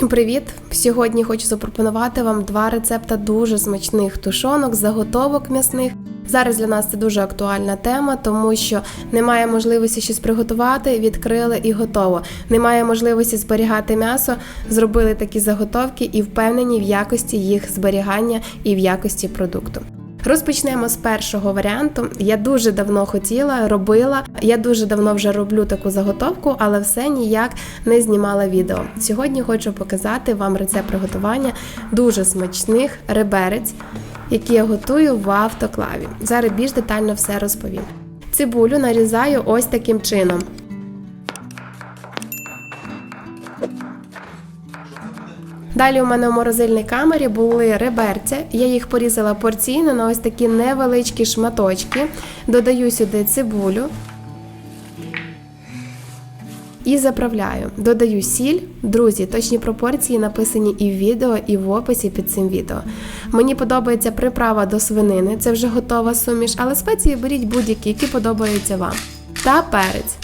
Всім привіт! Сьогодні хочу запропонувати вам два рецепта дуже смачних тушонок, заготовок м'ясних. Зараз для нас це дуже актуальна тема, тому що немає можливості щось приготувати, відкрили і готово. Немає можливості зберігати м'ясо, зробили такі заготовки і впевнені в якості їх зберігання і в якості продукту. Розпочнемо з першого варіанту. Я дуже давно хотіла, робила. Я дуже давно вже роблю таку заготовку, але все ніяк не знімала відео. Сьогодні хочу показати вам рецепт приготування дуже смачних реберець, які я готую в автоклаві. Зараз більш детально все розповім. Цибулю нарізаю ось таким чином. Далі у мене в морозильній камері були реберця. Я їх порізала порційно на ось такі невеличкі шматочки. Додаю сюди цибулю. І заправляю. Додаю сіль. Друзі, точні пропорції написані і в відео, і в описі під цим відео. Мені подобається приправа до свинини, це вже готова суміш, але спеції беріть будь-які, які подобаються вам. Та перець.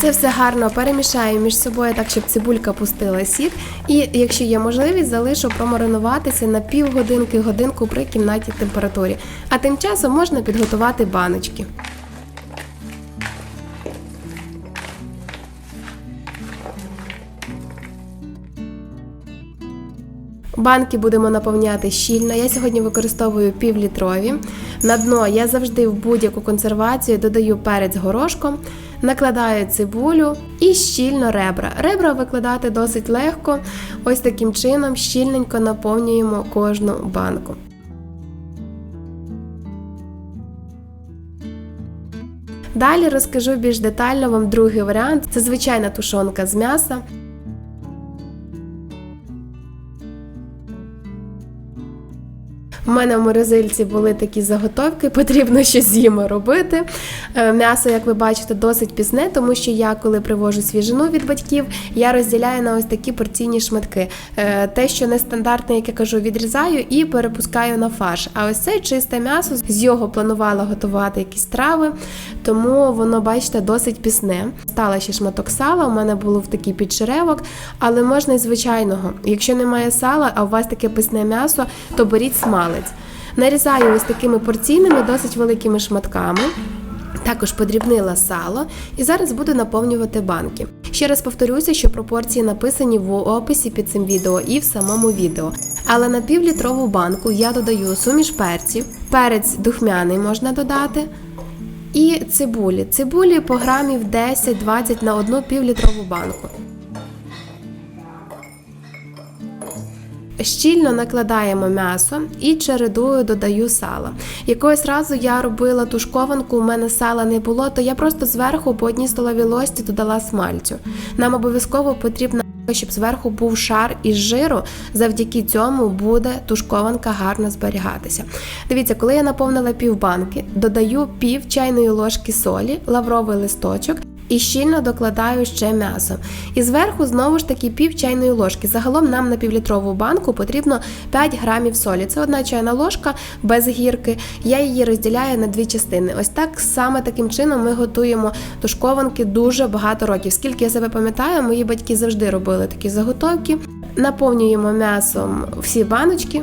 Це все гарно перемішаю між собою, так щоб цибулька пустила сік. І якщо є можливість, залишу промаринуватися на півгодинки годинку при кімнатній температурі. А тим часом можна підготувати баночки. Банки будемо наповняти щільно. Я сьогодні використовую півлітрові. На дно я завжди в будь-яку консервацію додаю перець горошком, накладаю цибулю і щільно ребра. Ребра викладати досить легко. Ось таким чином щільненько наповнюємо кожну банку. Далі розкажу більш детально вам другий варіант. Це звичайна тушонка з м'яса. У мене в морозильці були такі заготовки, потрібно щось з ними робити. Е, М'ясо, як ви бачите, досить пісне, тому що я, коли привожу свіжину від батьків, я розділяю на ось такі порційні шматки. Е, Те, що нестандартне, як я кажу, відрізаю і перепускаю на фарш. А ось це чисте м'ясо, з його планувала готувати якісь трави, тому воно, бачите, досить пісне. Стала ще шматок сала, у мене було в такий підшеревок, але можна і звичайного. Якщо немає сала, а у вас таке писне м'ясо, то беріть смалець. Нарізаю ось такими порційними, досить великими шматками. Також подрібнила сало і зараз буду наповнювати банки. Ще раз повторюся, що пропорції написані в описі під цим відео і в самому відео. Але на півлітрову банку я додаю суміш перців, перець духмяний можна додати. І цибулі. Цибулі по грамів 10-20 на одну півлітрову банку. Щільно накладаємо м'ясо і чередую додаю сало. Якогось разу я робила тушкованку, у мене сала не було, то я просто зверху по одній столовій ложці додала смальцю. Нам обов'язково потрібно, щоб зверху був шар із жиру. Завдяки цьому буде тушкованка гарно зберігатися. Дивіться, коли я наповнила півбанки, додаю пів чайної ложки солі, лавровий листочок. І щільно докладаю ще м'ясо. І зверху знову ж таки пів чайної ложки. Загалом нам на півлітрову банку потрібно 5 грамів солі. Це одна чайна ложка без гірки. Я її розділяю на дві частини. Ось так саме таким чином ми готуємо тушкованки дуже багато років. Скільки я себе пам'ятаю, мої батьки завжди робили такі заготовки. Наповнюємо м'ясом всі баночки.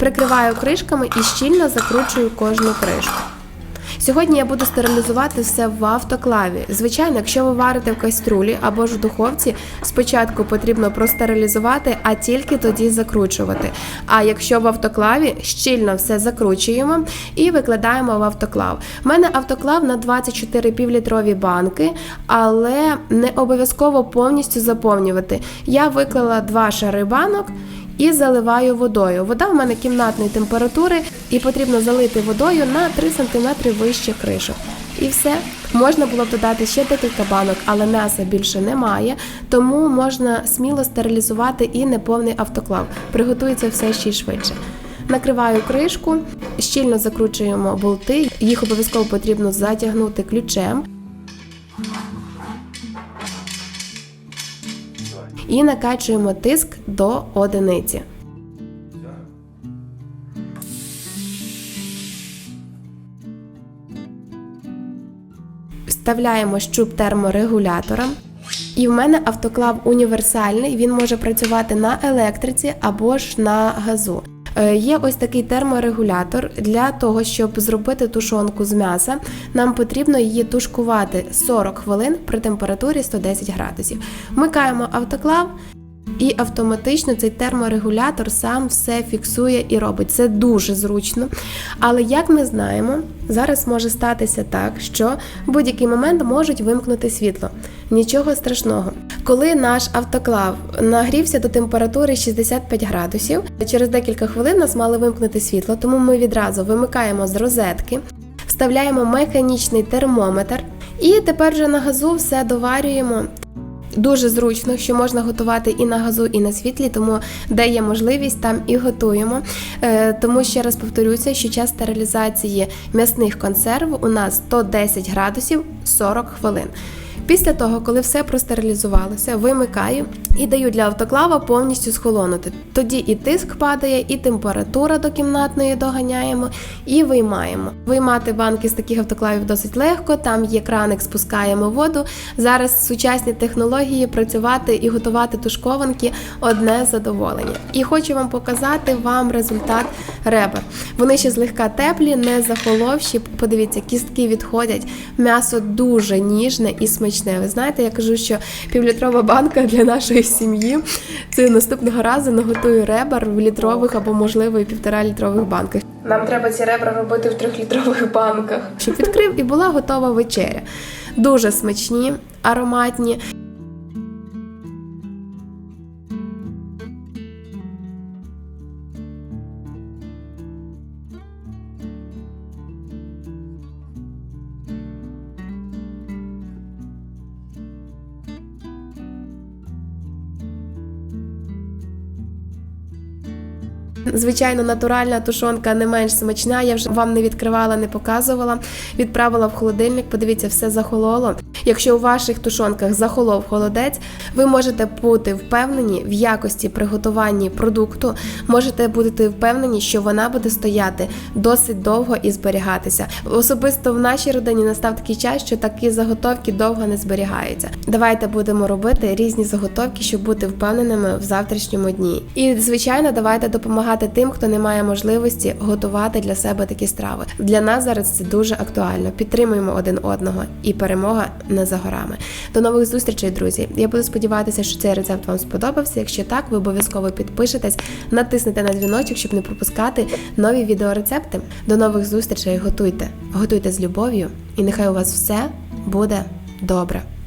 Прикриваю кришками і щільно закручую кожну кришку. Сьогодні я буду стерилізувати все в автоклаві. Звичайно, якщо ви варите в каструлі або ж в духовці, спочатку потрібно простерилізувати, а тільки тоді закручувати. А якщо в автоклаві, щільно все закручуємо і викладаємо в автоклав. У мене автоклав на 24 півлітрові банки, але не обов'язково повністю заповнювати. Я виклала два шари банок і заливаю водою. Вода в мене кімнатної температури і потрібно залити водою на 3 см вище кришок. І все. Можна було б додати ще декілька банок, але м'яса більше немає, тому можна сміло стерилізувати і неповний автоклав. Приготується все ще й швидше. Накриваю кришку, щільно закручуємо болти, їх обов'язково потрібно затягнути ключем. і накачуємо тиск до одиниці. Вставляємо щуп терморегулятора. І в мене автоклав універсальний, він може працювати на електриці або ж на газу. Е, Є ось такий терморегулятор. Для того, щоб зробити тушонку з м'яса, нам потрібно її тушкувати 40 хвилин при температурі 110 градусів. Вмикаємо автоклав. І автоматично цей терморегулятор сам все фіксує і робить. Це дуже зручно. Але як ми знаємо, зараз може статися так, що в будь-який момент можуть вимкнути світло. Нічого страшного. Коли наш автоклав нагрівся до температури 65 градусів, через декілька хвилин нас мали вимкнути світло, тому ми відразу вимикаємо з розетки, вставляємо механічний термометр. І тепер вже на газу все доварюємо Дуже зручно, що можна готувати і на газу, і на світлі, тому де є можливість, там і готуємо. Е, тому ще раз повторюся, що час стерилізації м'ясних консерв у нас 110 градусів 40 хвилин. Після того, коли все простерилізувалося, вимикаю і даю для автоклава повністю схолонути. Тоді і тиск падає, і температура до кімнатної доганяємо, і виймаємо. Виймати банки з таких автоклавів досить легко. Там є краник, спускаємо воду. Зараз сучасні технології працювати і готувати тушкованки одне задоволення. І хочу вам показати вам результат ребер. Вони ще злегка теплі, не захоловші. Подивіться, кістки відходять. М'ясо дуже ніжне і смачне. Ви знаєте, я кажу, що півлітрова банка для нашої сім'ї. Це наступного разу наготую ребер в літрових або, можливо, і півтора літрових банках. Нам треба ці ребра робити в трьохлітрових банках, щоб відкрив і була готова вечеря. Дуже смачні, ароматні. Звичайно, натуральна тушонка не менш смачна. Я вже вам не відкривала, не показувала. Відправила в холодильник. Подивіться, все захололо. Якщо у ваших тушонках захолов холодець, ви можете бути впевнені в якості приготування продукту. Можете бути впевнені, що вона буде стояти досить довго і зберігатися. Особисто в нашій родині настав такий час, що такі заготовки довго не зберігаються. Давайте будемо робити різні заготовки, щоб бути впевненими в завтрашньому дні. І звичайно, давайте допомагати тим, хто не має можливості готувати для себе такі страви. Для нас зараз це дуже актуально. Підтримуємо один одного, і перемога не за горами. До нових зустрічей, друзі. Я буду сподіватися, що цей рецепт вам сподобався. Якщо так, ви обов'язково підпишетесь, натиснете на дзвіночок, щоб не пропускати нові відеорецепти. До нових зустрічей. Готуйте, готуйте з любов'ю, і нехай у вас все буде добре.